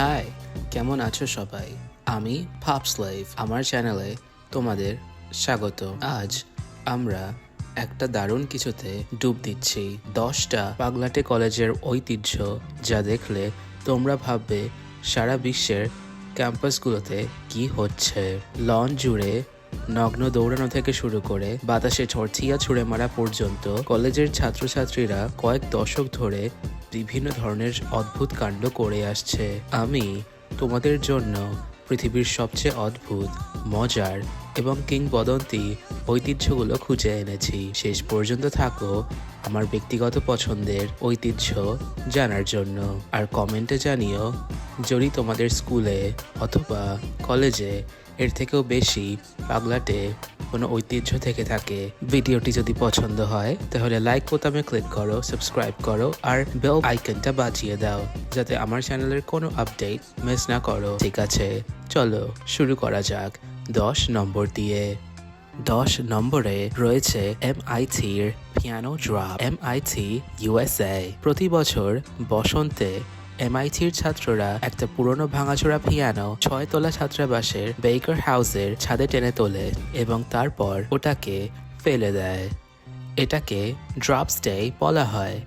High, কেমন আছো সবাই? আমি পাপ লাইফ আমার চ্যানেলে তোমাদের স্বাগত। আজ আমরা একটা দারুণ কিছুতে ডুব দিচ্ছি। দশটা পাগলাটে কলেজের ঐতিহ্য যা দেখলে তোমরা ভাববে, সারা বিশ্বের ক্যাম্পাসগুলোতে কি হচ্ছে? লন জুড়ে নগ্ন দৌড়ানো থেকে শুরু করে বাতাসে ছড়ছিয়া ছুঁড়ে মারা পর্যন্ত কলেজের ছাত্রছাত্রীরা কয়েক দশক ধরে বিভিন্ন ধরনের অদ্ভুত কাণ্ড করে আসছে। আমি তোমাদের জন্য পৃথিবীর সবচেয়ে অদ্ভুত, মজার এবং কিংবদন্তি ঐতিহ্যগুলো খুঁজে এনেছি। শেষ পর্যন্ত থাকো আমার ব্যক্তিগত পছন্দের ঐতিহ্য জানার জন্য। আর কমেন্টে জানিও যদি তোমাদের স্কুলে অথবা কলেজে এর থেকেও বেশি পাগলাটে কোনো ঐতিহ্য থেকে থাকে। ভিডিওটি যদি পছন্দ হয়, তাহলে লাইক বোতামে ক্লিক করো সাবস্ক্রাইব করো, আর বেল আইকনটা বাজিয়ে দাও, যাতে আমার চ্যানেলের কোনো আপডেট মিস না করো। ঠিক আছে? চলো শুরু করা যাক। দশ নম্বর দিয়ে। দশ নম্বরে রয়েছে এম এমআইটির পিয়ানো ড্রপ এমআইটি ইউএসএ প্রতি বছর বসন্তে এমআইটির ছাত্ররা একটা পুরনো ভাঙাচোরা পিয়ানো ছয়তলা ছাত্রাবাসের বেকার হাউসের ছাদে টেনে তোলে এবং তারপর ওটাকে ফেলে দেয়। এটাকে ড্রপস ডে বলা হয়।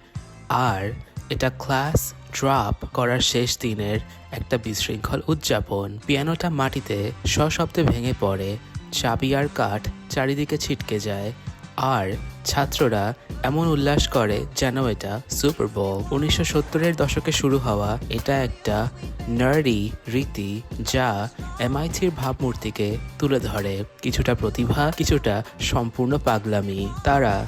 আর এটা ক্লাস ড্রপ করার শেষ দিনের একটা বিশৃঙ্খল উদযাপন। পিয়ানোটা মাটিতে সশব্দে ভেঙে পড়ে, চাবি আর কাঠ চারিদিকে ছিটকে যায় আর ছাত্ররা এমন উল্লাস করে যেন এটা সুপার বল উনিশশো সত্তরের দশকে শুরু হওয়া এটা একটা নারী রীতি যা এমআইথির ভাবমূর্তিকে তুলে ধরে। কিছুটা প্রতিভা, কিছুটা সম্পূর্ণ পাগলামি তারা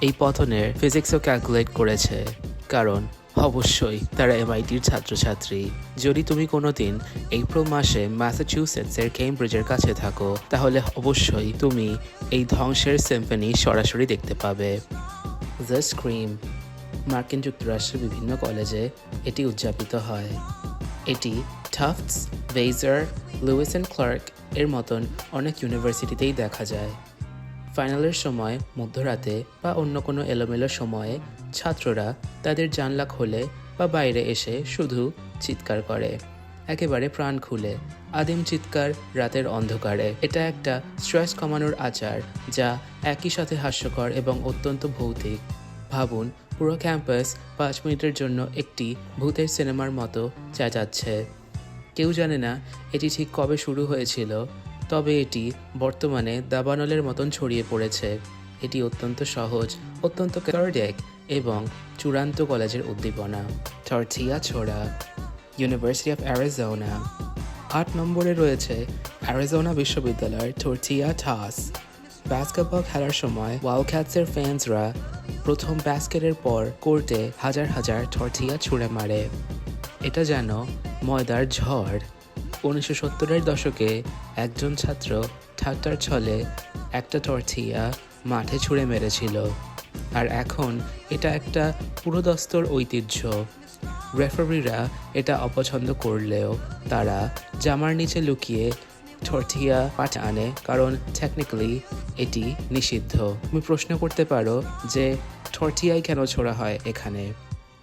এই পতনের ফিজিক্সও ক্যালকুলেট করেছে। কারণ অবশ্যই, তারা এমআইটির ছাত্রছাত্রী। যদি তুমি কোনোদিন এপ্রিল মাসে ম্যাসাচুসেটসের কেমব্রিজের কাছে থাকো, তাহলে অবশ্যই তুমি এই ধ্বংসের সিম্ফনি সরাসরি দেখতে পাবে। দ্য স্ক্রিম মার্কিন যুক্তরাষ্ট্রের বিভিন্ন কলেজে এটি উদযাপিত হয়। এটি টাফটস ভেইজার লুইস অ্যান্ড ক্লার্ক এর মতন অনেক ইউনিভার্সিটিতেই দেখা যায়। ফাইনালের সময়, মধ্যরাতে বা অন্য কোনো এলোমেলো সময়ে ছাত্ররা তাদের জানলা খোলে বা বাইরে এসে শুধু চিৎকার করে। একেবারে প্রাণ খুলে। আদিম চিৎকার রাতের অন্ধকারে। এটা একটা স্ট্রেস কমানোর আচার যা একই সাথে হাস্যকর এবং অত্যন্ত ভৌতিক। ভাবুন, পুরো ক্যাম্পাস পাঁচ মিনিটের জন্য একটি ভূতের সিনেমার মতো চেঁচাচ্ছে। কেউ জানে না এটি ঠিক কবে শুরু হয়েছিল তবে এটি বর্তমানে দাবানলের মতন ছড়িয়ে পড়েছে। এটি অত্যন্ত সহজ, অত্যন্ত কার্ডিয়াক এবং চূড়ান্ত কলেজের উদ্দীপনা। টর্চিয়া ছোড়া ইউনিভার্সিটি অফ অ্যারিজোনা আট নম্বরে রয়েছে অ্যারিজোনা বিশ্ববিদ্যালয়ের টর্চিয়া ঠাস বাস্কেটবল খেলার সময় ওয়ালক্যাটসের ফ্যান্সরা প্রথম ব্যাস্কেটের পর কোর্টে হাজার হাজার টর্চিয়া ছুঁড়ে মারে। এটা যেন ময়দার ঝড়। উনিশশো সত্তরের দশকে একজন ছাত্র ঠাট্টার ছলে একটা টর্চিয়া মাঠে ছুঁড়ে মেরেছিল। আর এখন এটা একটা পুরোদস্তর ঐতিহ্য। রেফারিরা এটা অপছন্দ করলেও তারা জামার নিচে লুকিয়ে টর্টিয়া পাঠ আনে কারণ টেকনিক্যালি এটি নিষিদ্ধ। তুমি প্রশ্ন করতে পারো যে টর্টিয়াই কেন ছোড়া হয় এখানে?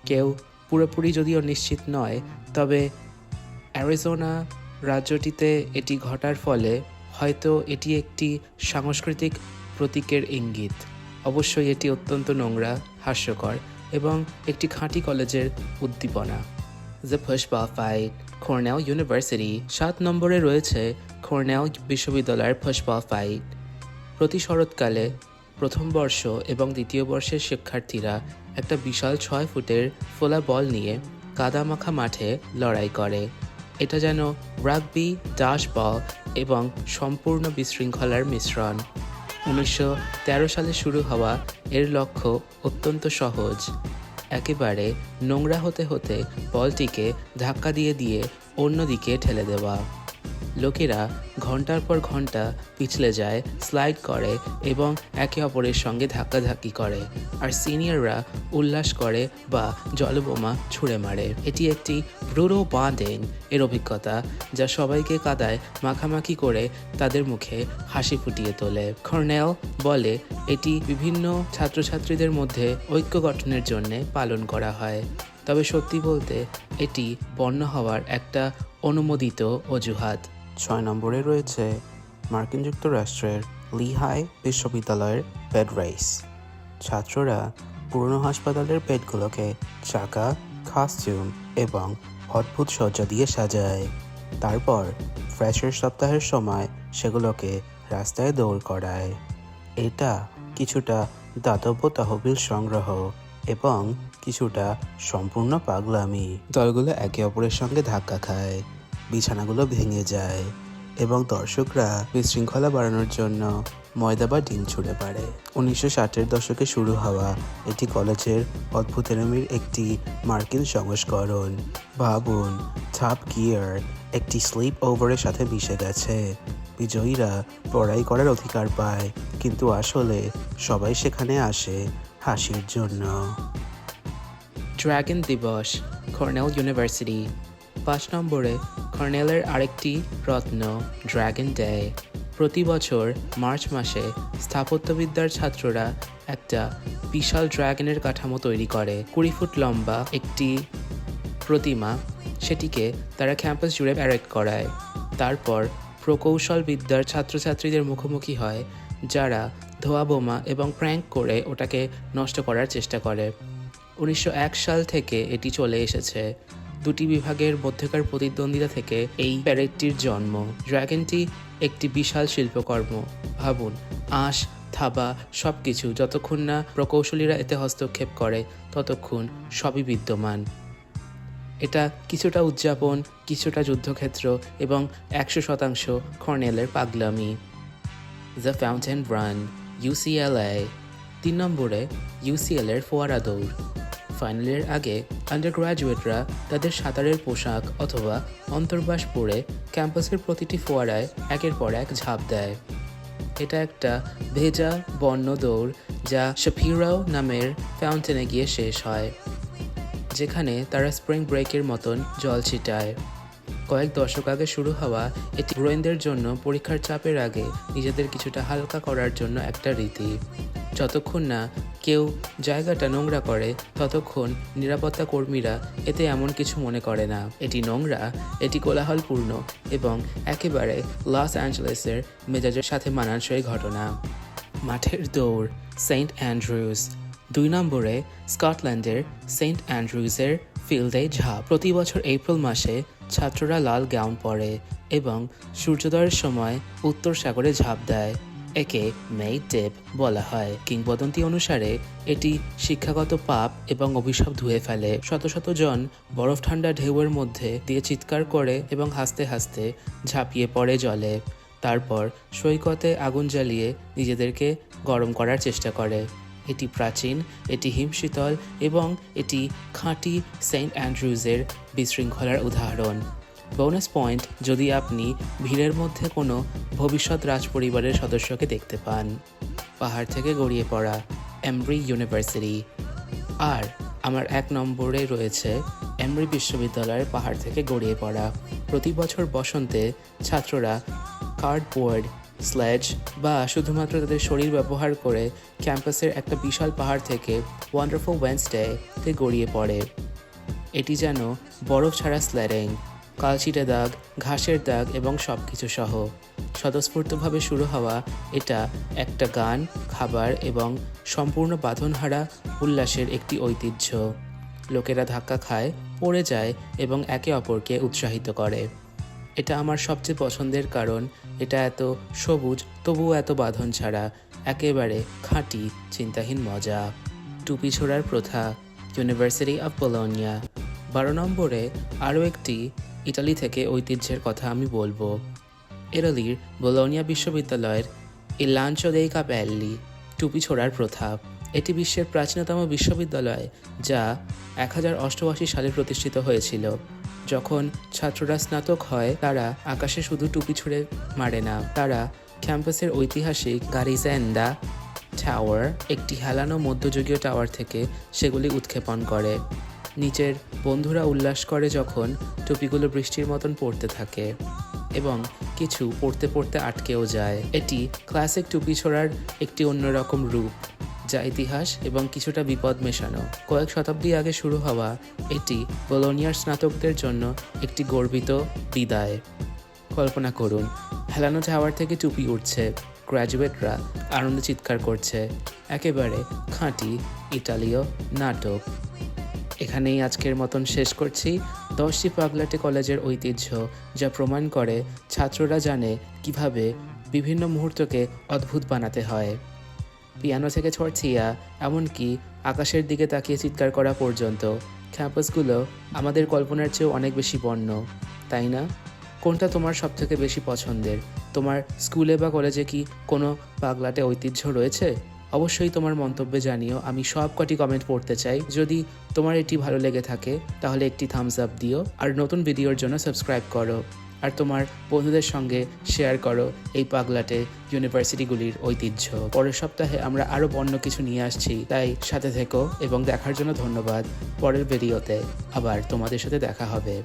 কেউ পুরোপুরি যদিও নিশ্চিত নয়, তবে অ্যারিজোনা রাজ্যটিতে এটি ঘটার ফলে হয়তো এটি একটি সাংস্কৃতিক প্রতীকের ইঙ্গিত। অবশ্যই এটি অত্যন্ত নোংরা, হাস্যকর এবং একটি খাঁটি কলেজের উদ্দীপনা। The foosball fight Cornell university সাত নম্বরে রয়েছে কর্নেল বিশ্ববিদ্যালয়ের ফুসবল ফাইট প্রতি শরৎকালে প্রথম বর্ষ এবং দ্বিতীয় বর্ষের শিক্ষার্থীরা একটা বিশাল ছয় ফুটের ফোলা বল নিয়ে কাদামাখা মাঠে লড়াই করে। এটা যেন রাগবি ডাস বল এবং সম্পূর্ণ বিশৃঙ্খলার মিশ্রণ। উনিশশো তেরো সালে শুরু হওয়া এর লক্ষ্য অত্যন্ত সহজ। একেবারে নোংরা হতে হতে বলটিকে ধাক্কা দিয়ে দিয়ে অন্যদিকে ঠেলে দেওয়া। লোকেরা ঘণ্টার পর ঘণ্টা পিছলে যায় স্লাইড করে এবং একে অপরের সঙ্গে ধাক্কাধাক্কি করে আর সিনিয়ররা উল্লাস করে বা জলবোমা ছুঁড়ে মারে। এটি একটি ব্রুডো বান্ডিং এর অভিজ্ঞতা, যা সবাইকে কাদায় মাখামাখি করে তাদের মুখে হাসি ফুটিয়ে তোলে। কর্নেল বলে, এটি বিভিন্ন ছাত্রছাত্রীদের মধ্যে ঐক্য গঠনের জন্য পালন করা হয়। তবে সত্যি বলতে, এটি বর্ণ হওয়ার একটা অনুমোদিত অজুহাত। ছয় নম্বরে রয়েছে মার্কিন যুক্তরাষ্ট্রের লিহাই বিশ্ববিদ্যালয়ের বেড রাইস ছাত্ররা পুরনো হাসপাতালের বেডগুলোকে চাকা কাস্টিউম এবং অদ্ভুত সজ্জা দিয়ে সাজায়। তারপর ফ্রেশের সপ্তাহের সময় সেগুলোকে রাস্তায় দৌড় করায়। এটা কিছুটা দাতব্য তহবিল সংগ্রহ এবং কিছুটা সম্পূর্ণ পাগলামি। দলগুলো একে অপরের সঙ্গে ধাক্কা খায়। বিছানাগুলো ভেঙে যায়। এবং দর্শকরা বিশৃঙ্খলা বাড়ানোর জন্য ময়দা বা ডিম ছুঁড়ে পারে। উনিশশো ষাটের দশকে শুরু হওয়া এটি কলেজের অদ্ভুতেরামির একটি মার্কিন সংস্করণ। ভাবুন থাপ গিয়ার একটি স্লিপ ওভারের সাথে মিশে গেছে। বিজয়ীরা পড়াই করার অধিকার পায়, কিন্তু আসলে সবাই সেখানে আসে হাসির জন্য। ড্রাগন দিবস কর্নেল ইউনিভার্সিটি পাঁচ নম্বরে কর্নেলের আরেকটি রত্ন, ড্রাগন ডে। প্রতি বছর মার্চ মাসে স্থাপত্যবিদ্যার ছাত্ররা একটা বিশাল ড্রাগনের কাঠামো তৈরি করে। কুড়ি ফুট লম্বা একটি প্রতিমা, সেটিকে তারা ক্যাম্পাস জুড়ে প্যারেড করায়। তারপর প্রকৌশল বিদ্যার ছাত্রছাত্রীদের মুখোমুখি হয়, যারা ধোয়া বোমা এবং প্র্যাঙ্ক করে ওটাকে নষ্ট করার চেষ্টা করে। উনিশশো এক সাল থেকে এটি চলে এসেছে। দুটি বিভাগের মধ্যকার প্রতিদ্বন্দ্বিতা থেকে এই প্যারেডটির জন্ম। ড্র্যাগনটি একটি বিশাল শিল্পকর্ম। ভাবুন, আঁশ, থাবা সব কিছু যতক্ষণ না প্রকৌশলীরা এতে হস্তক্ষেপ করে, ততক্ষণ সবই বিদ্যমান। এটা কিছুটা উদযাপন, কিছুটা যুদ্ধক্ষেত্র এবং একশো শতাংশ কর্নেলের পাগলামি। দ্য ফাউন্টেন রান ইউসিএলএ তিন নম্বরে ইউসিএল এর ফোয়ারা দৌড়। ফাইনালের আগে আন্ডার গ্রাজুয়েটরা তাদের সাঁতারের পোশাক অথবা অন্তর্বাস পরে ক্যাম্পাসের প্রতিটি ফোয়ারায় একের পর এক ঝাঁপ দেয়। এটা একটা ভেজা বন্য দৌড় যা শাফিরাও নামের ফাউন্টেনে গিয়ে শেষ হয়, যেখানে তারা স্প্রিং ব্রেকের মতন জল ছিটায়। কয়েক দশক আগে শুরু হওয়া এটি হিরোইনদের জন্য পরীক্ষার চাপের আগে নিজেদের কিছুটা হালকা করার জন্য একটা রীতি। যতক্ষণ না কেউ জায়গাটা নোংরা করে, ততক্ষণ নিরাপত্তা কর্মীরা এতে এমন কিছু মনে করে না। এটি নোংরা, এটি কোলাহলপূর্ণ এবং একেবারে লস অ্যাঞ্জেলেসের মেজাজের সাথে মানানসই ঘটনা। মাঠের দৌড়, সেন্ট অ্যান্ড্রুজ। দুই নম্বরে, স্কটল্যান্ডের সেন্ট অ্যান্ড্রুজের ফিল্ডে ঝাঁপ। প্রতি বছর এপ্রিল মাসে ছাত্ররা লাল গাউন পরে এবং সূর্যোদয়ের সময় উত্তর সাগরে ঝাঁপ দেয়। একে মেই টেপ বলা হয়। কিংবদন্তি অনুসারে, এটি শিক্ষাগত পাপ এবং অভিশাপ ধুয়ে ফেলে। শত শত জন বরফ ঠান্ডা ঢেউয়ের মধ্যে দিয়ে চিৎকার করে এবং হাসতে হাসতে ঝাঁপিয়ে পড়ে জলে। তারপর সৈকতে আগুন জ্বালিয়ে নিজেদেরকে গরম করার চেষ্টা করে। এটি প্রাচীন, এটি হিমশীতল এবং এটি খাঁটি সেন্ট অ্যান্ড্রুজের বিশৃঙ্খলার উদাহরণ। বোনাস পয়েন্ট যদি আপনি ভিড়ের মধ্যে কোনো ভবিষ্যৎ রাজপরিবারের সদস্যকে দেখতে পান। পাহাড় থেকে গড়িয়ে পড়া এমব্রি ইউনিভার্সিটি আর আমার এক নম্বরে রয়েছে এমব্রি বিশ্ববিদ্যালয়ের পাহাড় থেকে গড়িয়ে পড়া। প্রতি বছর বসন্তে ছাত্ররা কার্ডবোর্ড স্লেজ বা শুধুমাত্র তাদের শরীর ব্যবহার করে ক্যাম্পাসের একটা বিশাল পাহাড় থেকে ওয়ান্ডারফুল ওয়েন্সডে তে গড়িয়ে পড়ে। এটি যেন বরফ ছাড়া স্ল্যাডিং কালচিটে দাগ, ঘাসের দাগ এবং সব কিছু সহ। স্বতঃস্ফূর্তভাবে শুরু হওয়া এটা একটা গান, খাবার এবং সম্পূর্ণ বাঁধনহারা উল্লাসের একটি ঐতিহ্য। লোকেরা ধাক্কা খায়, পড়ে যায় এবং একে অপরকে উৎসাহিত করে। এটা আমার সবচেয়ে পছন্দের কারণ, এটা এত সবুজ, তবুও এত বাঁধন ছাড়া, একেবারে খাঁটি, চিন্তাহীন মজা। টুপি ছোড়ার প্রথা ইউনিভার্সিটি অফ পোলোনিয়া বারো নম্বরে আরও একটি ইতালি থেকে ঐতিহ্যের কথা আমি বলব। ইটালির বোলোনিয়া বিশ্ববিদ্যালয়ের ইলাঞ্চো দেই কাপেল্লি টুপি ছোড়ার প্রথা। এটি বিশ্বের প্রাচীনতম বিশ্ববিদ্যালয় যা এক হাজার অষ্টআশি সালে প্রতিষ্ঠিত হয়েছিল। যখন ছাত্ররা স্নাতক হয়, তারা আকাশে শুধু টুপি ছুঁড়ে মারে না, তারা ক্যাম্পাসের ঐতিহাসিক গারিজেন্ডা টাওয়ার, একটি হেলানো মধ্যযুগীয় টাওয়ার থেকে সেগুলি উৎক্ষেপণ করে। নিচের বন্ধুরা উল্লাস করে যখন টুপিগুলো বৃষ্টির মতন পড়তে থাকে এবং কিছু পড়তে পড়তে আটকেও যায়। এটি ক্লাসিক টুপি ছোড়ার একটি অন্যরকম রূপ, যা ইতিহাস এবং কিছুটা বিপদ মেশানো। কয়েক শতাব্দী আগে শুরু হওয়া এটি বোলোনিয়ার স্নাতকদের জন্য একটি গর্বিত বিদায়। কল্পনা করুন, হেলানো টাওয়ার থেকে টুপি উঠছে গ্র্যাজুয়েটরা আনন্দ চিৎকার করছে, একেবারে খাঁটি ইটালীয় নাটক। এখানেই আজকের মতন শেষ করছি। দশটি পাগলাটে কলেজের ঐতিহ্য, যা প্রমাণ করে ছাত্ররা জানে কীভাবে বিভিন্ন মুহূর্তকে অদ্ভুত বানাতে হয়। পিয়ানো থেকে ছড়ছিয়া, এমনকি আকাশের দিকে তাকিয়ে চিৎকার করা পর্যন্ত, ক্যাম্পাসগুলো আমাদের কল্পনার চেয়েও অনেক বেশি বর্ণ, তাই না? কোনটা তোমার সবথেকে বেশি পছন্দের? তোমার স্কুলে বা কলেজে কি কোনো পাগলাটে ঐতিহ্য রয়েছে? অবশ্যই তোমার মন্তব্যে জানিও। আমি সব কটি কমেন্ট পড়তে চাই। যদি তোমার এটি ভালো লেগে থাকে, তাহলে একটি থামস আপ দিও। আর নতুন ভিডিওর জন্য সাবস্ক্রাইব করো। আর তোমার বন্ধুদের সঙ্গে শেয়ার করো এই পাগলাটে ইউনিভার্সিটিগুলির ঐতিহ্য। পরের সপ্তাহে আমরা আরও অন্য কিছু নিয়ে আসছি। তাই সাথে থেকো এবং দেখার জন্য ধন্যবাদ। পরের ভিডিওতে আবার তোমাদের সাথে দেখা হবে।